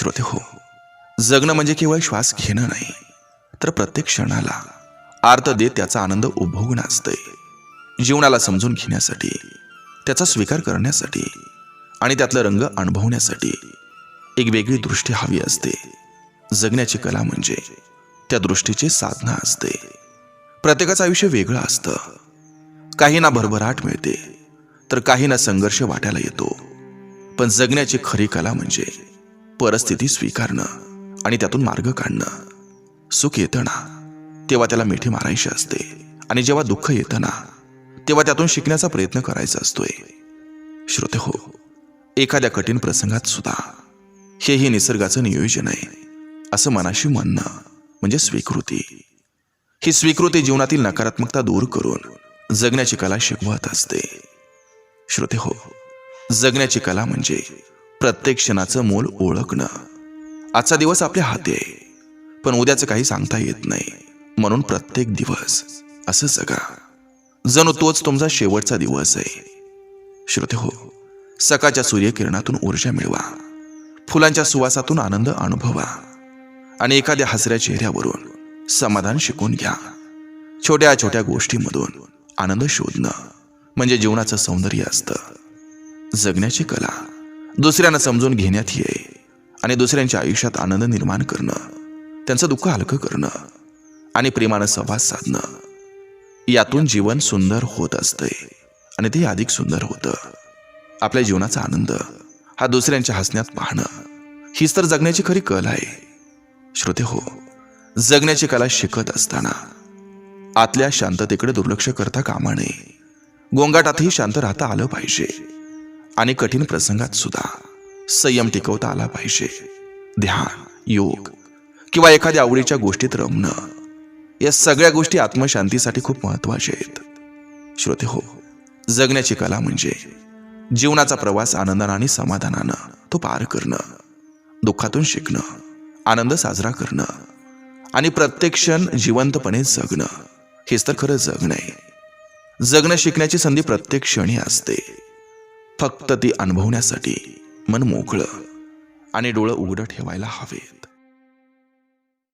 श्रोते हो जगणं म्हणजे केवळ श्वास घेणं नाही तर प्रत्येक क्षणाला आर्त देत त्याचा आनंद उपभोगणं असतंय. जीवनाला समजून घेण्यासाठी त्याचा स्वीकार करण्यासाठी आणि त्यातलं रंग अनुभवण्यासाठी एक वेगळी दृष्टी हवी असते. जगण्याची कला म्हणजे त्या दृष्टीची साधना असते. प्रत्येकाचं आयुष्य वेगळं असतं. काहींना भरभराट मिळते तर काहींना संघर्ष वाटायला येतो. पण जगण्याची खरी कला म्हणजे परिस्थिती स्वीकारणं आणि त्यातून मार्ग काढणं. सुख येतं ना तेव्हा त्याला मिठी मारायची असते. आणि जेव्हा दुःख येतं ना तेव्हा त्यातून शिकण्याचा प्रयत्न करायचा असतोय. श्रोते हो एखाद्या कठीण प्रसंगात सुद्धा हेही निसर्गाचं नियोजन आहे असं मनाशी म्हणणं म्हणजे स्वीकृती. ही स्वीकृती जीवनातील नकारात्मकता दूर करून जगण्याची कला शिकवत असते. श्रोते हो जगण्याची कला म्हणजे प्रत्येक क्षणाचं मोल ओळखणं. आजचा दिवस आपल्या हाती आहे. पण उद्याचं काही सांगता येत नाही. म्हणून प्रत्येक दिवस असं जगा. जणू तोच तुमचा शेवटचा दिवस आहे. श्रोते हो सकाळच्या सूर्यकिरणातून ऊर्जा मिळवा. फुलांच्या सुवासातून आनंद अनुभवा. आणि एखाद्या हसऱ्या चेहऱ्यावरून समाधान शिकून घ्या. छोट्या छोट्या गोष्टीमधून आनंद शोधणं म्हणजे जीवनाचं सौंदर्य असतं. जगण्याची कला. दुसऱ्यांना समजून घेण्यात ये आणि दुसऱ्यांच्या आयुष्यात आनंद निर्माण करणं त्यांचं दुःख हलकं करणं आणि प्रेमानं संवाद साधणं. यातून जीवन सुंदर होत असतंय आणि ते अधिक सुंदर होतं. आपल्या जीवनाचा आनंद हा दुसऱ्यांच्या हसण्यात पाहणं हीच तर जगण्याची खरी कल आहे. श्रोते हो जगण्याची कला शिकत असताना आतल्या शांततेकडे दुर्लक्ष करता कामा नये. गोंगाटातही शांत राहता आलं पाहिजे. आणि कठीण प्रसंगात सुद्धा संयम टिकवता आला पाहिजे. ध्यान योग किंवा एखाद्या आवडीच्या गोष्टीत रमणं या सगळ्या गोष्टी आत्मशांतीसाठी खूप महत्त्वाच्या आहेत. श्रोते हो जगण्याची कला म्हणजे जीवनाचा प्रवास आनंदानं आणि समाधानानं तो पार करणं दुःखातून शिकणं आनंद साजरा करणं आणि प्रत्येक क्षण जिवंतपणे जगणं. हेच तर खरं जगणं आहे. जगणं शिकण्याची संधी प्रत्येक क्षणी असते. फक्त ती अनुभवण्यासाठी मन मोकळं आणि डोळं उघडं ठेवायला हवेत.